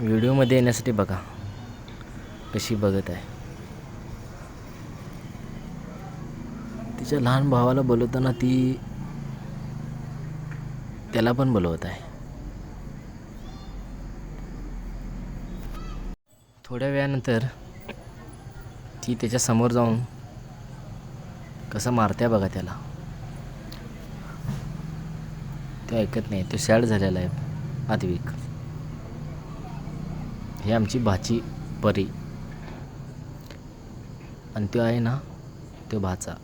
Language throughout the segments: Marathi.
व्हिडिओमध्ये येण्यासाठी बघा. कशी बघत आहे. तिच्या लहान भावाला बोलवताना ती त्याला पण बोलवत आहे. थोड्या वेळानंतर ती त्याच्यासमोर जाऊन कसं मारते बघा त्याला. ते ऐकत नाही. तो सॅड झालेला आहे. आत्विक ही आमची भाची परी. आणि तो आहे ना तो भाचा.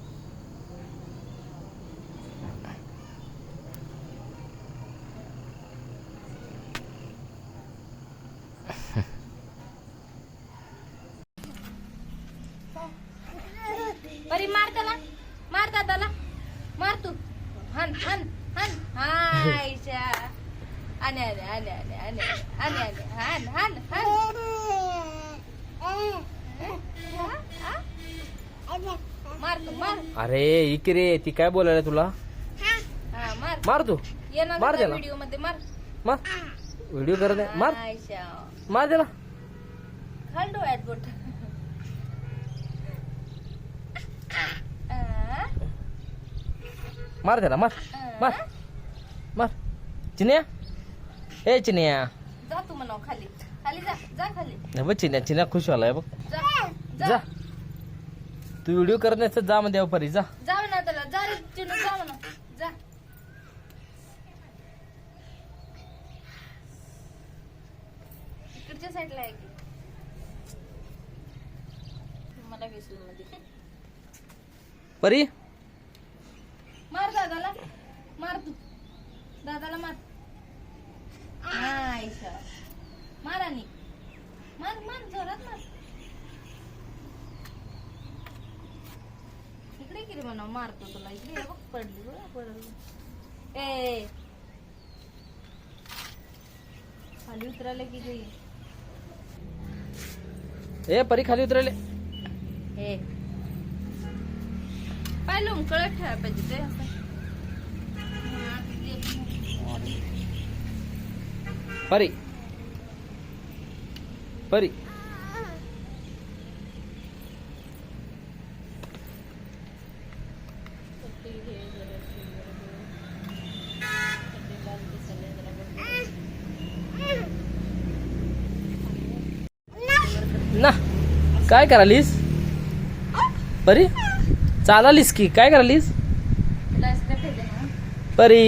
परी मार त्याला. मार दादाला. मार तू. हन हन हन. हायच्या आने आने आने आने आने आने आने हन हन हन मार तू मार अरे इकडे रे ती काय बोलायला तुला हा मार मार तू ये ना मार त्याला. व्हिडिओमध्ये मार मार व्हिडिओ करत आहे मार हायच्या मार त्याला खाल डोळ्यात बोट आ, मार त्याला मार मार मार चिन्या ए चिन्या जा तू म्हणाव खाली. खाली जा जा खाली. हे बघ चिन्या चिन्या खुश झालाय बघ. जा. जा. जा. तू व्हिडिओ करत नाही तर जा मध्ये परी जा. जा म्हणा त्याला जा रे चिनू जा म्हणा. जा. इकडच्या साईडला आहे की? मला विसरून मध्ये. परी? मार दादाला. मार तू. दादाला मार आयशा मार आणि मार मार जोरात मार किती म्हणा मारतो तुला. इकडे बघ पडली पडली ए. खाली उतरायला किती ए परी खाली उतरले. ए. पाहिलं कळत ठेवायला पाहिजे ते असं. ते- परी. परी. ना काय करालीस? परी चालालीस की काय करालीस? परी.